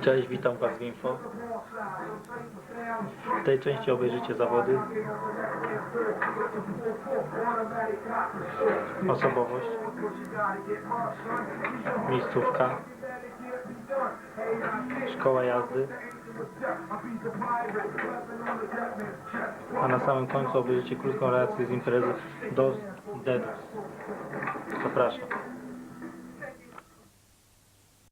Cześć, witam Was w Info. W tej części obejrzycie zawody, osobowość, miejscówka, szkoła jazdy, a na samym końcu obejrzycie krótką reakcję z imprezy DOS Dedos. Zapraszam.